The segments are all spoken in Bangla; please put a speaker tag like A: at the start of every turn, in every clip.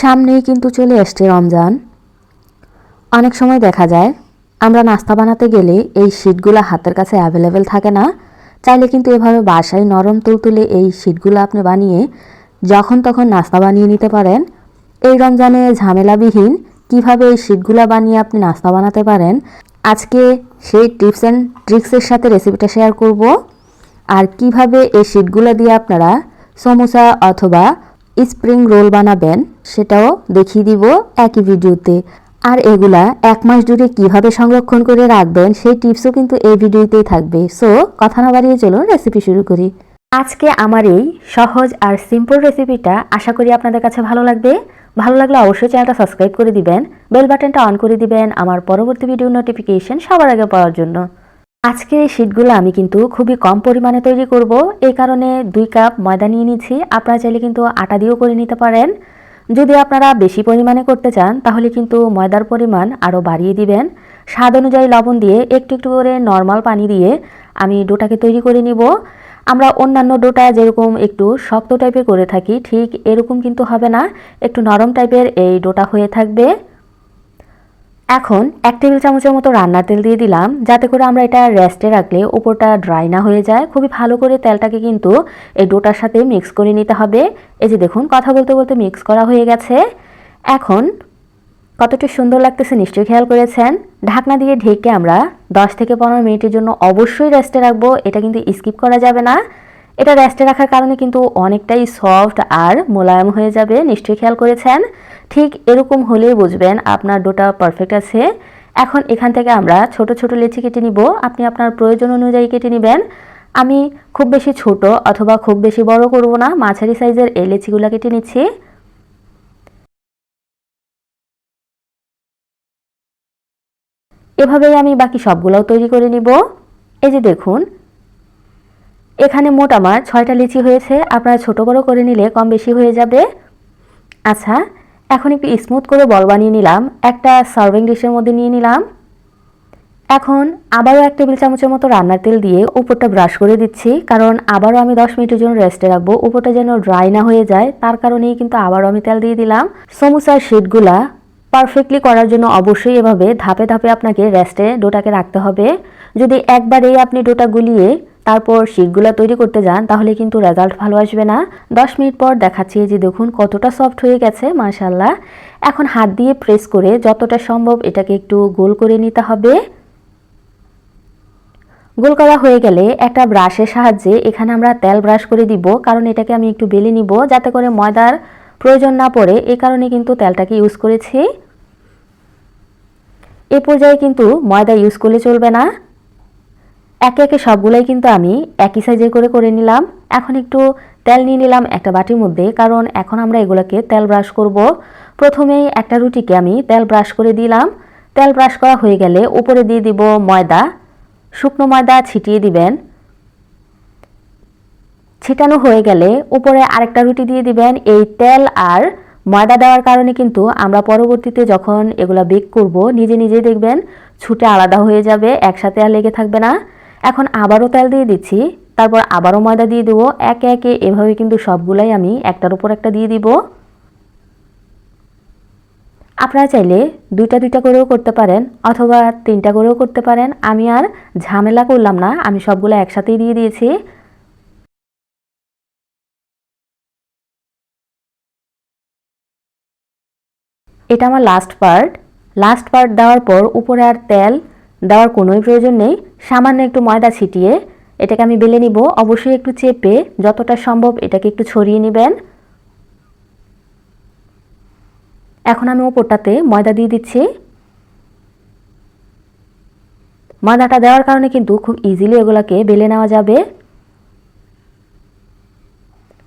A: সামনেই কিন্তু চলে এসছে রমজান। অনেক সময় দেখা যায়, আমরা নাস্তা বানাতে গেলে এই শিটগুলো হাতের কাছে অ্যাভেলেবেল থাকে না। চাইলে কিন্তু এভাবে বাসায় নরম তুলতুলে এই শিটগুলো আপনি বানিয়ে যখন তখন নাস্তা বানিয়ে নিতে পারেন। এই রমজানে ঝামেলাবিহীন কীভাবে এই শিটগুলো বানিয়ে আপনি নাস্তা বানাতে পারেন, আজকে সেই টিপস অ্যান্ড ট্রিক্সের সাথে রেসিপিটা শেয়ার করব। আর কীভাবে এই শিটগুলো দিয়ে আপনারা সমোসা অথবা স্প্রিং রোল বানাবেন, সেটাও দেখিয়ে দিব একই ভিডিওতে। আর এগুলা এক মাস জুড়ে কীভাবে সংরক্ষণ করে রাখবেন, সেই টিপসও কিন্তু এই ভিডিওতেই থাকবে। সো, কথা না বাড়িয়ে চলুন রেসিপি শুরু করি। আজকে আমার এই সহজ আর সিম্পল রেসিপিটা আশা করি আপনাদের কাছে ভালো লাগবে। ভালো লাগলে অবশ্যই চ্যানেলটা সাবস্ক্রাইব করে দিবেন বেল বাটনটা অন করে দিবেন আমার পরবর্তী ভিডিও নোটিফিকেশন সবার আগে পাওয়ার জন্য। আজকের এই শীটগুলো আমি কিন্তু খুবই কম পরিমাণে তৈরি করব। এই কারণে দুই কাপ ময়দা নিয়ে নিচ্ছি। আপনারা চাইলে কিন্তু আটা দিয়েও করে নিতে পারেন। যদি আপনারা বেশি পরিমাণে করতে চান, তাহলে কিন্তু ময়দার পরিমাণ আরও বাড়িয়ে দিবেন। স্বাদ অনুযায়ী লবণ দিয়ে একটু একটু করে নর্মাল পানি দিয়ে আমি ডোটাকে তৈরি করে নিব। আমরা অন্যান্য ডোটা যেরকম একটু শক্ত টাইপের করে থাকি, ঠিক এরকম কিন্তু হবে না। একটু নরম টাইপের এই ডোটা হয়ে থাকবে। এখন এক টেবিল চামচের মতো রান্নার তেল দিয়ে দিলাম, যাতে করে আমরা এটা রেস্টে রাখলে উপরটা ড্রাই না হয়ে যায়। খুবই ভালো করে তেলটাকে কিন্তু এই ডোটার সাথে মিক্স করে নিতে হবে। এই যে দেখুন, কথা বলতে বলতে মিক্স করা হয়ে গেছে। এখন কতটা সুন্দর লাগতেছে, নিশ্চয়ই খেয়াল করেছেন? ঢাকনা দিয়ে ঢেকে আমরা 10 থেকে পনেরো মিনিটের জন্য অবশ্যই রেস্টে রাখব। এটা কিন্তু স্কিপ করা যাবে না। এটা রেস্টে রাখার কারণে কিন্তু অনেকটাই সফট আর মোলায়েম হয়ে যাবে, নিশ্চয়ই খেয়াল করেছেন। ঠিক এরকম হলেই বুঝবেন আপনার ডোটা পারফেক্ট আছে। এখন এখান থেকে আমরা ছোট ছোট লেচি কেটে নিব। আপনি আপনার প্রয়োজন অনুযায়ী কেটে নেবেন। আমি খুব বেশি ছোট অথবা খুব বেশি বড় করব না, মাঝারি সাইজের এই লেচিগুলো কেটে নিচ্ছি। এভাবেই আমি বাকি সবগুলোও তৈরি করে নিব। এই যে দেখুন এখানে মোট আমার ছয়টা লিচি হয়েছে। আপনারা ছোট বড় করে নিলে কম বেশি হয়ে যাবে। আচ্ছা এখন একটু স্মুথ করে বল বানিয়ে নিলাম। একটা সার্ভিং ডিশের মধ্যে নিয়ে নিলাম। এখন আবারও এক টেবিল চামচের মতো রান্নার তেল দিয়ে উপরটা ব্রাশ করে দিচ্ছি, কারণ আবারও আমি দশ মিনিটের জন্য রেস্টে রাখব। উপরটা যেন ড্রাই না হয়ে যায়, তার কারণেই কিন্তু আবারও আমি তেল দিয়ে দিলাম। সমুচার শিটগুলা পারফেক্টলি করার জন্য অবশ্যই এভাবে ধাপে ধাপে আপনাকে রেস্টে ডোটাকে রাখতে হবে। যদি একবারেই আপনি ডোটা গুলিয়ে তারপর শিটগুলো তৈরি করতে যান, তাহলে কিন্তু রেজাল্ট ভালো আসবে না। দশ মিনিট পর দেখাচ্ছি যে দেখুন কতটা সফট হয়ে গেছে মাশাল্লাহ এখন হাত দিয়ে প্রেস করে যতটা সম্ভব এটাকে একটু গোল করে নিতে হবে। গোল করা হয়ে গেলে একটা ব্রাশের সাহায্যে এখানে আমরা তেল ব্রাশ করে দিব, কারণ এটাকে আমি একটু বেলে নিব, যাতে করে ময়দার প্রয়োজন না পড়ে। এ কারণে কিন্তু তেলটাকে ইউজ করেছি। এ পর্যায়ে কিন্তু ময়দা ইউজ করলে চলবে না। একে একে সবগুলোই কিন্তু আমি একই সাইজে করে করে নিলাম। এখন একটু তেল নিয়ে নিলাম একটা বাটির মধ্যে, কারণ এখন আমরা এগুলোকে তেল ব্রাশ করব। প্রথমেই একটা রুটিকে আমি তেল ব্রাশ করে দিলাম। তেল ব্রাশ করা হয়ে গেলে উপরে দিয়ে দিব ময়দা। শুকনো ময়দা ছিটিয়ে দিবেন। ছিটানো হয়ে গেলে উপরে আরেকটা রুটি দিয়ে দিবেন। এই তেল আর ময়দা দেওয়ার কারণে কিন্তু আমরা পরবর্তীতে যখন এগুলো বেক করব, নিজে নিজে দেখবেন ছুটে আলাদা হয়ে যাবে, একসাথে আর লেগে থাকবে না। এখন আবারও তেল দিয়ে দিচ্ছি, তারপর আবারও ময়দা দিয়ে দেবো। একে একে এভাবে কিন্তু সবগুলাই আমি একটার উপর একটা দিয়ে দিব। আপনারা চাইলে দুইটা দুইটা করেও করতে পারেন, অথবা তিনটা করেও করতে পারেন। আমি আর ঝামেলা করলাম না, আমি সবগুলো একসাথেই দিয়ে দিয়েছি। এটা আমার লাস্ট পার্ট লাস্ট পার্ট দেওয়ার পর উপরে আর তেল দেওয়ার কোনোই প্রয়োজন নেই। সামান্য একটু ময়দা ছিটিয়ে এটাকে আমি বেলে নিব। অবশ্যই একটু চেপে যতটা সম্ভব এটাকে একটু ছড়িয়ে নেবেন। এখন আমি ওপরটাতে ময়দা দিয়ে দিচ্ছি। ময়দাটা দেওয়ার কারণে কিন্তু খুব ইজিলি এগুলোকে বেলে নেওয়া যাবে।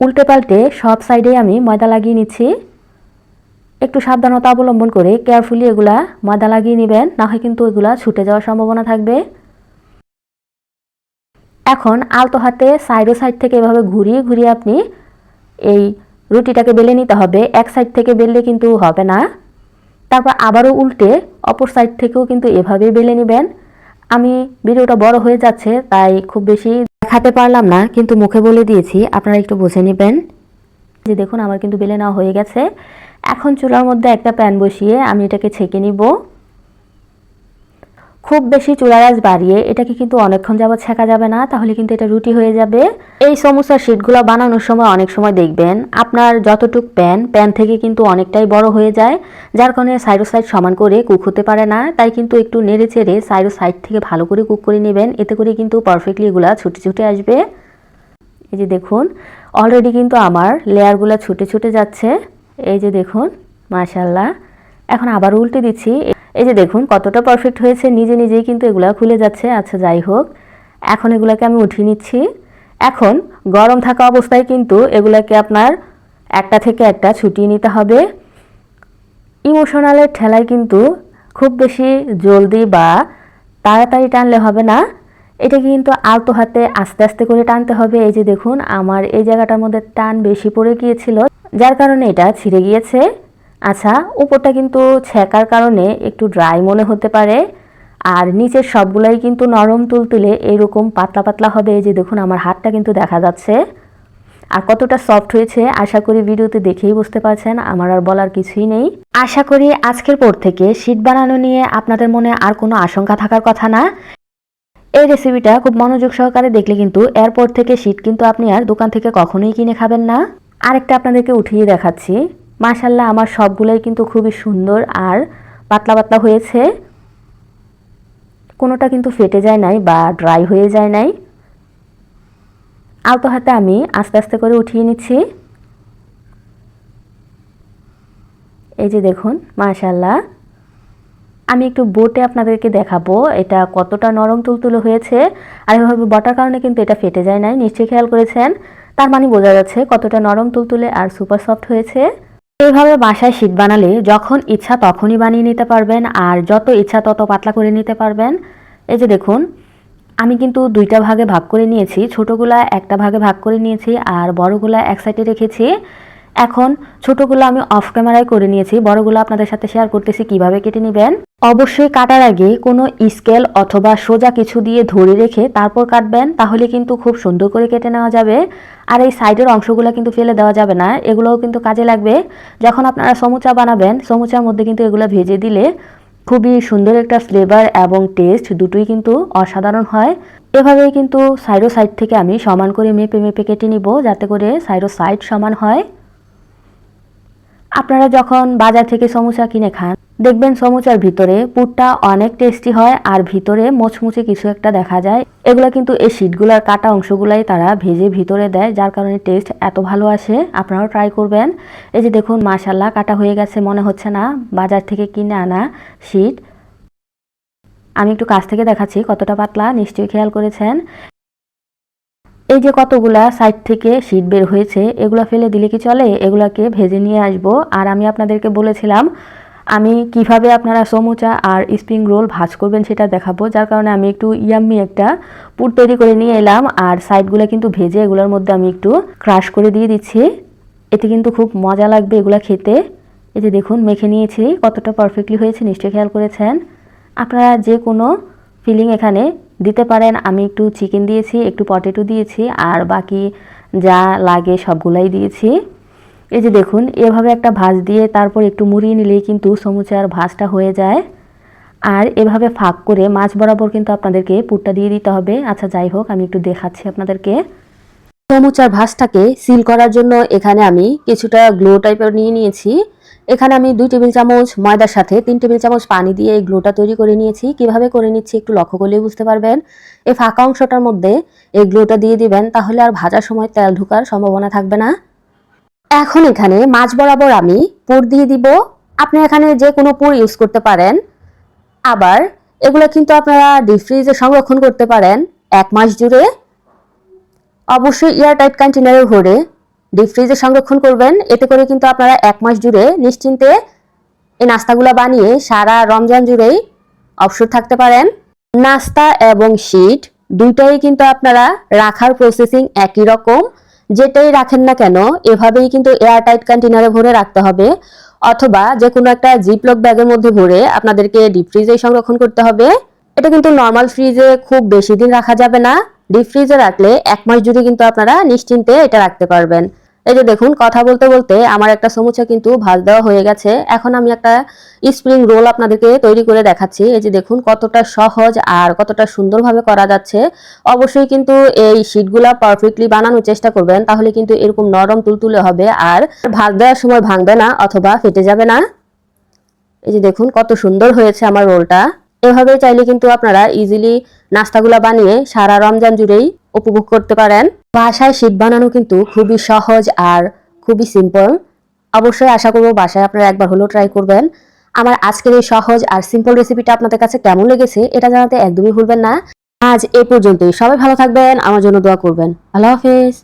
A: উল্টে পাল্টে সব সাইডে আমি ময়দা লাগিয়ে নিচ্ছি। একটু সাবধানতা অবলম্বন করে কেয়ারফুলি এগুলা ময়দা লাগিয়ে নেবেন, না হয় কিন্তু এগুলা ছুটে যাওয়ার সম্ভাবনা থাকবে। এখন আলতো হাতে সাইড সাইড থেকে এভাবে ঘুরিয়ে ঘুরিয়ে আপনি এই রুটিটাকে বেলে নিতে হবে। এক সাইড থেকে বেললে কিন্তু হবে না। তারপর আবারও উল্টে অপর সাইড থেকেও কিন্তু এভাবেই বেলে নেবেন। আমি ভিডিওটা বড় হয়ে যাচ্ছে, তাই খুব বেশি দেখাতে পারলাম না, কিন্তু মুখে বলে দিয়েছি, আপনারা একটু বুঝে নেবেন। যে দেখুন, আমার কিন্তু বেলে নেওয়া হয়ে গেছে। এখন চুলার মধ্যে একটা প্যান বসিয়ে আমি এটাকে ছেঁকে নিব। খুব বেশি চুলার আঁচ বাড়িয়ে এটাকে কিন্তু অনেকক্ষণ যাবত ছেঁকা যাবে না, তাহলে কিন্তু এটা রুটি হয়ে যাবে। এই সমোসার শিটগুলো বানানোর সময় অনেক সময় দেখবেন, আপনার যতটুক প্যান প্যান থেকে কিন্তু অনেকটাই বড় হয়ে যায়, যার কারণে সাইডো সাইড সমান করে কুক হতে পারে না, তাই কিন্তু একটু নেড়ে চেড়ে সাইডো সাইড থেকে ভালো করে কুক করে নেবেন, এতে করে কিন্তু পারফেক্টলি এগুলা ছুটে ছুটে আসবে। এই যে দেখুন অলরেডি কিন্তু আমার লেয়ারগুলো ছুটে ছুটে যাচ্ছে। এই যে দেখুন মাশাল্লাহ এখন আবার উল্টে দিচ্ছি। এই যে দেখুন, কতটা পারফেক্ট হয়েছে, নিজে নিজেই কিন্তু এগুলা খুলে যাচ্ছে। আচ্ছা যাই হোক, এখন এগুলাকে আমি উঠিয়ে নিচ্ছি। এখন গরম থাকা অবস্থায় কিন্তু এগুলাকে আপনার একটা থেকে একটা ছুটিয়ে নিতে হবে। ইমোশনালের ঠেলায় কিন্তু খুব বেশি জলদি বা তাড়াতাড়ি টানলে হবে না। এটাকে কিন্তু আলতো হাতে আস্তে আস্তে করে টানতে হবে। এই যে দেখুন, আমার এই জায়গাটার মধ্যে টান বেশি পড়ে গিয়েছিল। যার কারণে এটা ছিঁড়ে গিয়েছে। আচ্ছা উপরটা কিন্তু ছেঁকার কারণে একটু ড্রাই মনে হতে পারে। আর নিচের সবগুলাই কিন্তু নরম তুলতুলে এরকম পাতলা পাতলা হবে। এই যে দেখুন, আমার হাতটা কিন্তু দেখা যাচ্ছে। আর কতটা সফট হয়েছে, আশা করি ভিডিওতে দেখেই বুঝতে পারছেন। আমার আর বলার কিছুই নেই। আশা করি আজকের পর থেকে শীট বানানো নিয়ে আপনাদের মনে আর কোনো আশঙ্কা থাকার কথা না। এই রেসিপিটা খুব মনোযোগ সহকারে দেখলে কিন্তু এরপর থেকে শীত কিন্তু আপনি আর দোকান থেকে কখনোই কিনে খাবেন না। আরেকটা আপনাদেরকে উঠিয়ে দেখাচ্ছি। মাশাল্লাহ আমার সবগুলোই কিন্তু খুবই সুন্দর আর পাতলা পাতলা হয়েছে। কোনোটা কিন্তু ফেটে যায় নাই বা ড্রাই হয়ে যায় নাই। আলতো হাতে আমি আস্তে আস্তে করে উঠিয়ে নিচ্ছি। এই যে দেখুন মাশাল্লাহ আমি একটু বোটে আপনাদেরকে দেখাবো, এটা কতটা নরম তুলতুলো হয়েছে আর এভাবে বটার কারণে কিন্তু এটা ফেটে যায় নাই, নিশ্চয়ই খেয়াল করেছেন। তার মানে বোঝা যাচ্ছে কতটা নরম তুলতুলে আর সুপার সফট হয়েছে। এইভাবে বাসায় শীত বানালে যখন ইচ্ছা তখনই বানিয়ে নিতে পারবেন আর যত ইচ্ছা তত পাতলা করে নিতে পারবেন। এই যে দেখুন, আমি কিন্তু দুইটা ভাগে ভাগ করে নিয়েছি, ছোটোগুলা একটা ভাগে ভাগ করে নিয়েছি আর বড়গুলা এক সাইডে রেখেছি। এখন ছোটোগুলো আমি অফ ক্যামেরায় করে নিয়েছি, বড়গুলো আপনাদের সাথে শেয়ার করতেছি কীভাবে কেটে নেবেন। অবশ্যই কাটার আগে কোনো স্কেল অথবা সোজা কিছু দিয়ে ধরে রেখে তারপর কাটবেন, তাহলে কিন্তু খুব সুন্দর করে কেটে নেওয়া যাবে। আর এই সাইডের অংশগুলো কিন্তু ফেলে দেওয়া যাবে না, এগুলোও কিন্তু কাজে লাগবে। যখন আপনারা সমুচা বানাবেন, সমুচার মধ্যে কিন্তু এগুলো ভেজে দিলে খুবই সুন্দর একটা ফ্লেভার এবং টেস্ট দুটোই কিন্তু অসাধারণ হয়। এভাবেই কিন্তু সাইডো সাইড থেকে আমি সমান করে মেপে মেপে কেটে নিব, যাতে করে সাইডো সাইড সমান হয়। আপনারা যখন বাজার থেকে সমোসা কিনে খান, দেখবেন সমোসার ভিতরে পুরটা অনেক টেস্টি হয় আর ভিতরে মোচমুচে কিছু একটা দেখা যায়। এগুলো কিন্তু এই শীটগুলোর কাটা অংশগুলাই তারা ভেজে ভিতরে দেয়, যার কারণে টেস্ট এত ভালো আসে। আপনারাও ট্রাই করবেন। এই যে দেখুন মাশাল্লাহ কাটা হয়ে গেছে, মনে হচ্ছে না বাজার থেকে কিনে আনা শীট। আমি একটু কাছ থেকে দেখাচ্ছি কতটা পাতলা, নিশ্চয়ই খেয়াল করেছেন। এই যে কতগুলা সাইড থেকে শীত বের হয়েছে, এগুলো ফেলে দিলে কি চলে? এগুলাকে ভেজে নিয়ে আসব। আর আমি আপনাদেরকে বলেছিলাম, আমি কীভাবে আপনারা সমুচা আর স্প্রিং রোল ভাজ করবেন সেটা দেখাবো। যার কারণে আমি একটু ইয়াম্মি একটা পুর তৈরি করে নিয়ে এলাম। আর সাইডগুলো কিন্তু ভেজে এগুলোর মধ্যে আমি একটু ক্রাশ করে দিয়ে দিচ্ছি। এতে কিন্তু খুব মজা লাগবে এগুলো খেতে। এই যে দেখুন, মেখে নিয়েছি। কতটা পারফেক্টলি হয়েছে, নিশ্চয়ই খেয়াল করেছেন। আপনারা যে কোনো ফিলিং এখানে দিতে পারেন। আমি একটু চিকেন দিয়েছি, একটু পটেটো দিয়েছি, আর বাকি যা লাগে সবগুলাই দিয়েছি। এই যে দেখুন, এভাবে একটা ভাজ দিয়ে তারপর একটু মুড়িয়ে নিলেই কিন্তু সমুচার ভাজটা হয়ে যায়। আর এভাবে ফাঁক করে মাছ বরাবর কিন্তু আপনাদেরকে পুরটা দিয়ে দিতে হবে। আচ্ছা যাই হোক, আমি একটু দেখাচ্ছি আপনাদেরকে। সমুচার ভাজটাকে সিল করার জন্য এখানে আমি কিছুটা গ্লো টাইপের নিয়ে নিয়েছি। এখানে আমি দুই টেবিল চামচ ময়দার সাথে তিন টেবিল চামচ পানি দিয়ে এই গ্লোটা তৈরি করে নিয়েছি। কীভাবে করে নিচ্ছি একটু লক্ষ্য করলেই বুঝতে পারবেন। এই ফাঁকা অংশটার মধ্যে এই গ্লোটা দিয়ে দিবেন, তাহলে আর ভাজার সময় তেল ঢুকার সম্ভাবনা থাকবে না। এখন এখানে মাছ বরাবর আমি পুর দিয়ে দিব। আপনি এখানে যে কোনো পুর ইউজ করতে পারেন। আবার এগুলো কিন্তু আপনারা ডিপ ফ্রিজে সংরক্ষণ করতে পারেন এক মাস জুড়ে। অবশ্যই এয়ারটাইট কন্টেনারে ভরে ডিপ ফ্রিজে সংরক্ষণ করবেন। এতে করে কিন্তু আপনারা এক মাস জুড়ে নিশ্চিন্তে এই নাস্তাগুলো বানিয়ে সারা রমজান জুড়েই অবসর থাকতে পারেন। নাস্তা এবং শীট দুইটাই কিন্তু আপনারা রাখার প্রসেসিং একই রকম। যেটাই রাখেন না কেন, এভাবেই কিন্তু এয়ারটাইট কন্টেনারে ভরে রাখতে হবে। অথবা যে কোনো একটা জিপলক ব্যাগের মধ্যে ভরে আপনাদেরকে ডিপ ফ্রিজে সংরক্ষণ করতে হবে। এটা কিন্তু নর্মাল ফ্রিজে খুব বেশি দিন রাখা যাবে না। ডিপ ফ্রিজে রাখলে এক মাস জুড়ে কিন্তু আপনারা নিশ্চিন্তে এটা রাখতে পারবেন।
B: এই যে দেখুন, কথা বলতে বলতে আমার একটা সমুচা কিন্তু ভাজ দেওয়া হয়ে গেছে। এখন আমি একটা স্প্রিং রোল আপনাদেরকে তৈরি করে দেখাচ্ছি। এই যে দেখুন, কতটা সহজ আর কতটা সুন্দরভাবে করা যাচ্ছে। অবশ্যই কিন্তু এই শীটগুলা পারফেক্টলি বানানোর চেষ্টা করবেন, তাহলে কিন্তু এরকম নরম তুলতুলে হবে আর ভাজ দেওয়ার সময় ভাঙবে না অথবা ফেটে যাবে না। এই যে দেখুন, কত সুন্দর হয়েছে আমার রোলটা। এভাবে চাইলে কিন্তু আপনারা ইজিলি নাস্তাগুলা বানিয়ে সারা রমজান জুড়েই উপভোগ করতে পারেন। বাসায় শীত বানানো কিন্তু খুবই সহজ আর খুবই সিম্পল অবশ্যই আশা করব বাসায় আপনারা একবার হলেও ট্রাই করবেন। আমার আজকের এই সহজ আর সিম্পল রেসিপিটা আপনাদের কাছে কেমন লেগেছে এটা জানাতে একদমই ভুলবেন না। আজ এ পর্যন্তই। সবাই ভালো থাকবেন, আমার জন্য দোয়া করবেন। আল্লাহ হাফেজ।